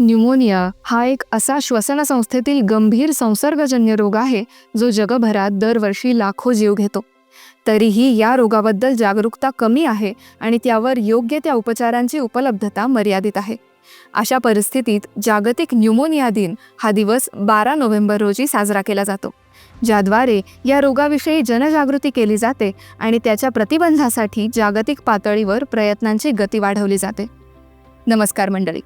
Pneumonia हा एक असा श्वसनसंस्थेतील गंभीर संसर्गजन्य रोग आहे जो जगभरात दरवर्षी लाखो जीव घेतो. तरीही या रोगाबद्दल जागरूकता कमी आहे आणि त्यावर योग्य त्या उपचारांची उपलब्धता मर्यादित आहे. अशा परिस्थितीत जागतिक न्यूमोनिया दिन हा दिवस बारा नोव्हेंबर रोजी साजरा केला जातो ज्याद्वारे या रोगाविषयी जनजागृती केली जाते आणि त्याच्या प्रतिबंधासाठी जागतिक पातळीवर प्रयत्नांची गती वाढवली जाते. नमस्कार मंडळी.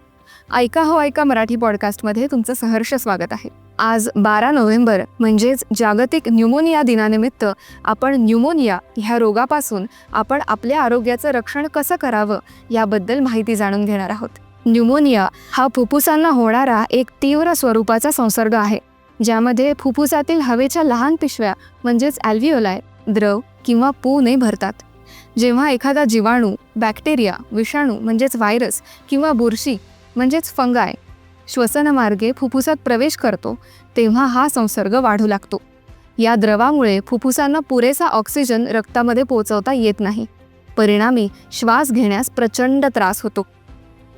ऐका हो ऐका मराठी पॉडकास्टमध्ये तुमचं सहर्ष स्वागत आहे. आज बारा नोव्हेंबर म्हणजेच जागतिक न्यूमोनिया दिनानिमित्त आपण न्यूमोनिया ह्या रोगापासून आपण आपल्या आरोग्याचं रक्षण कसं करावं याबद्दल माहिती जाणून घेणार आहोत. न्यूमोनिया हा फुफ्फुसांना होणारा एक तीव्र स्वरूपाचा संसर्ग आहे ज्यामध्ये फुफ्फुसातील हवेच्या लहान पिशव्या म्हणजेच ॲल्व्हिओलाय द्रव किंवा पूने भरतात. जेव्हा एखादा जीवाणू बॅक्टेरिया विषाणू म्हणजेच व्हायरस किंवा बुरशी म्हणजेच फंगाय. श्वसनमार्गे फुफ्फुसात प्रवेश करतो तेव्हा हा संसर्ग वाढू लागतो. या द्रवामुळे फुफ्फुसांना पुरेसा ऑक्सिजन रक्तामध्ये पोहोचवता येत नाही. परिणामी श्वास घेण्यास प्रचंड त्रास होतो.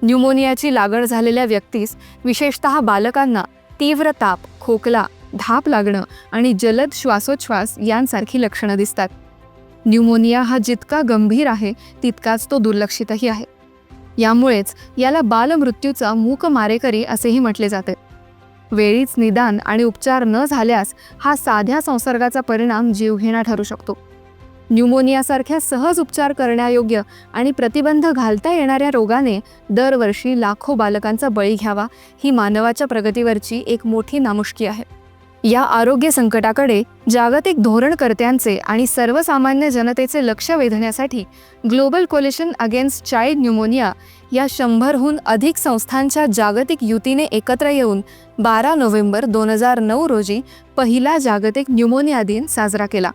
न्यूमोनियाची लागण झालेल्या व्यक्तीस विशेषतः बालकांना तीव्र ताप खोकला धाप लागणं आणि जलद श्वासोच्छ्वास यांसारखी लक्षणं दिसतात. न्यूमोनिया हा जितका गंभीर आहे तितकाच तो दुर्लक्षितही आहे. यामुळेच याला बालमृत्यूचा मूक मारेकरी असेही म्हटले जाते. वेळीच निदान आणि उपचार न झाल्यास हा साध्या संसर्गाचा परिणाम जीवघेणा ठरू शकतो. न्यूमोनियासारख्या सहज उपचार करण्यायोग्य आणि प्रतिबंध घालता येणाऱ्या रोगाने दरवर्षी लाखो बालकांचा बळी घ्यावा ही मानवाच्या प्रगतीवरची एक मोठी नामुष्की आहे. या आरोग्य संकटाकडे जागतिक धोरणकर्त्यांचे आणि सर्वसामान्य जनतेचे लक्ष वेधण्यासाठी global coalition against child pneumonia या शंभरहून अधिक संस्थांच्या जागतिक युतीने एकत्र येऊन बारा नोव्हेंबर दोन हजार नऊ रोजी पहिला जागतिक न्यूमोनिया दिन साजरा केला.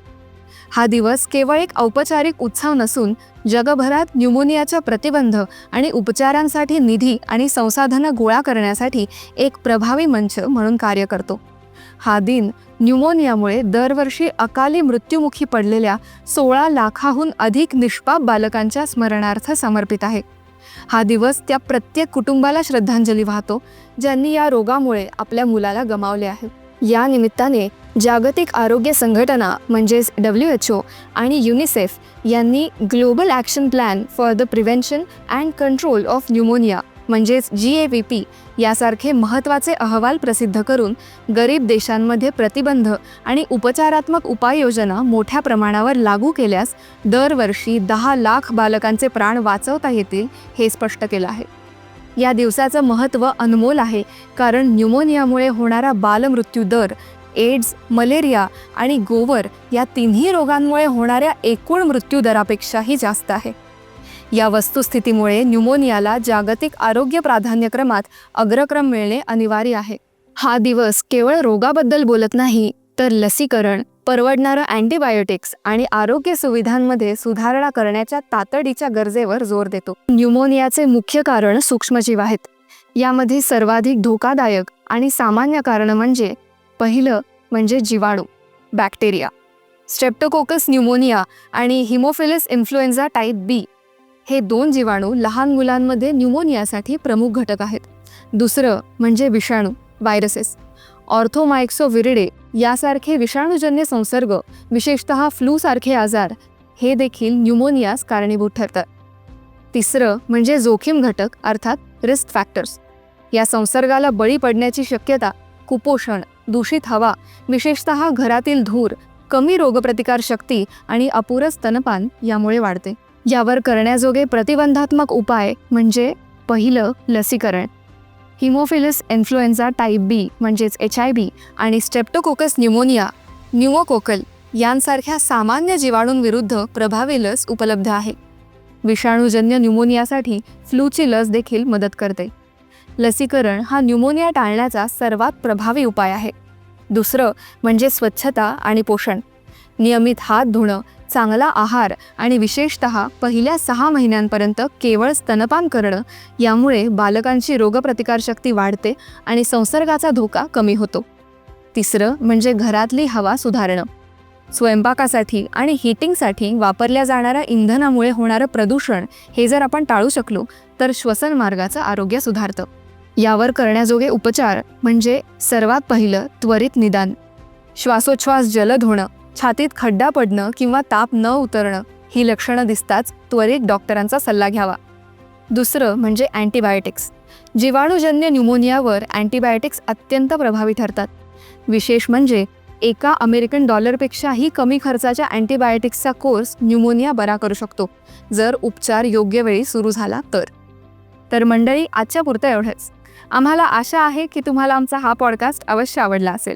हा दिवस केवळ एक औपचारिक उत्सव नसून जगभरात न्युमोनियाच्या प्रतिबंध आणि उपचारांसाठी निधी आणि संसाधनं गोळा करण्यासाठी एक प्रभावी मंच म्हणून कार्य करतो. हा दिन न्यूमोनियामुळे दरवर्षी अकाली मृत्युमुखी पडलेल्या सोळा लाखाहून अधिक निष्पाप बालकांच्या स्मरणार्थ समर्पित आहे. हा दिवस त्या प्रत्येक कुटुंबाला श्रद्धांजली वाहतो ज्यांनी या रोगामुळे आपल्या मुलाला गमावले आहे. या निमित्ताने जागतिक आरोग्य संघटना म्हणजेच डब्ल्यू एच ओ आणि युनिसेफ यांनी global action plan for the prevention and control of pneumonia म्हणजेच जी ए व्ही पी यासारखे महत्त्वाचे अहवाल प्रसिद्ध करून गरीब देशांमध्ये प्रतिबंध आणि उपचारात्मक उपाययोजना मोठ्या प्रमाणावर लागू केल्यास दरवर्षी दहा लाख बालकांचे प्राण वाचवता येतील हे स्पष्ट केलं आहे. या दिवसाचं महत्त्व अनमोल आहे कारण न्यूमोनियामुळे होणारा बालमृत्यू दर एड्स मलेरिया आणि गोवर या तिन्ही रोगांमुळे होणाऱ्या एकूण मृत्यूदरापेक्षाही जास्त आहे. या वस्तुस्थितीमुळे न्यूमोनियाला जागतिक आरोग्य प्राधान्यक्रमात अग्रक्रम मिळणे अनिवार्य आहे. हा दिवस केवळ रोगाबद्दल बोलत नाही तर लसीकरण परवडणारं अँटीबायोटिक्स आणि आरोग्य सुविधांमध्ये सुधारणा करण्याच्या तातडीच्या गरजेवर जोर देतो. न्यूमोनियाचे मुख्य कारण सूक्ष्मजीव आहेत. यामध्ये सर्वाधिक धोकादायक आणि सामान्य कारण म्हणजे पहिलं म्हणजे जीवाणू बॅक्टेरिया. स्ट्रेप्टोकोकस न्यूमोनिया आणि हिमोफिलिस इन्फ्लुएन्झा टाईप बी हे दोन जीवाणू लहान मुलांमध्ये न्यूमोनियासाठी प्रमुख घटक आहेत. दुसरं म्हणजे विषाणू व्हायरसेस. ऑर्थोमायक्सोविरिडे यासारखे विषाणूजन्य संसर्ग विशेषतः फ्लूसारखे आजार हे देखील न्यूमोनियास कारणीभूत ठरतात. तिसरं म्हणजे जोखीम घटक अर्थात रिस्क फॅक्टर्स. या संसर्गाला बळी पडण्याची शक्यता कुपोषण दूषित हवा विशेषतः घरातील धूर कमी रोगप्रतिकार शक्ती आणि अपुरं स्तनपान यामुळे वाढते. यावर करण्याजोगे प्रतिबंधात्मक उपाय म्हणजे पहिलं लसीकरण. हिमोफिलस इन्फ्लुएन्झा टाईप बी म्हणजेच एच आय बी आणि स्टेप्टोकोकस न्युमोनिया न्युमोकोकल यांसारख्या सामान्य जीवाणूंविरुद्ध प्रभावी लस उपलब्ध आहे. विषाणूजन्य न्यूमोनियासाठी फ्लूची लस देखील मदत करते. लसीकरण हा न्युमोनिया टाळण्याचा सर्वात प्रभावी उपाय आहे. दुसरं म्हणजे स्वच्छता आणि पोषण. नियमित हात धुणं चांगला आहार आणि विशेषत पहिल्या सहा महिन्यांपर्यंत केवळ स्तनपान करणं यामुळे बालकांची रोगप्रतिकारशक्ती वाढते आणि संसर्गाचा धोका कमी होतो. तिसरं म्हणजे घरातली हवा सुधारणं. स्वयंपाकासाठी आणि हीटिंगसाठी वापरल्या जाणाऱ्या इंधनामुळे होणारं प्रदूषण हे जर आपण टाळू शकलो तर श्वसन मार्गाचं आरोग्य सुधारतं. यावर करण्याजोगे उपचार म्हणजे सर्वात पहिलं त्वरित निदान. श्वासोच्छ्वास जलद होणं छातीत खड्डा पडणं किंवा ताप न उतरणं ही लक्षणं दिसताच त्वरित डॉक्टरांचा सल्ला घ्यावा. दुसरं म्हणजे अँटीबायोटिक्स. जीवाणूजन्य न्यूमोनियावर अँटीबायोटिक्स अत्यंत प्रभावी ठरतात. विशेष म्हणजे एका अमेरिकन डॉलरपेक्षाही कमी खर्चाच्या अँटीबायोटिक्सचा कोर्स न्यूमोनिया बरा करू शकतो जर उपचार योग्य वेळी सुरू झाला तर. तर मंडळी आजच्या पुरतं एवढंच. आम्हाला आशा आहे की तुम्हाला आमचा हा पॉडकास्ट अवश्य आवडला असेल.